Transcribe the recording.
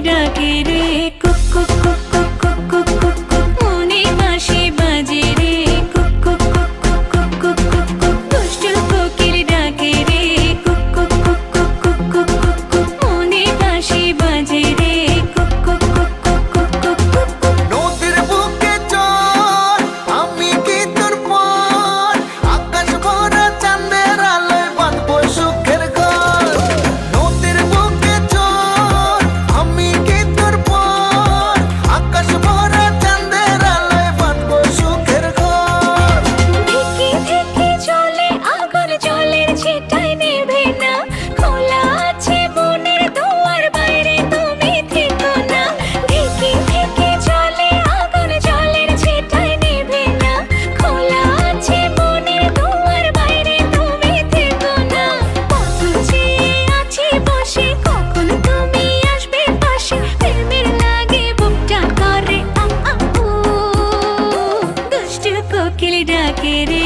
ডাকে রে cook cook. ডাকে রে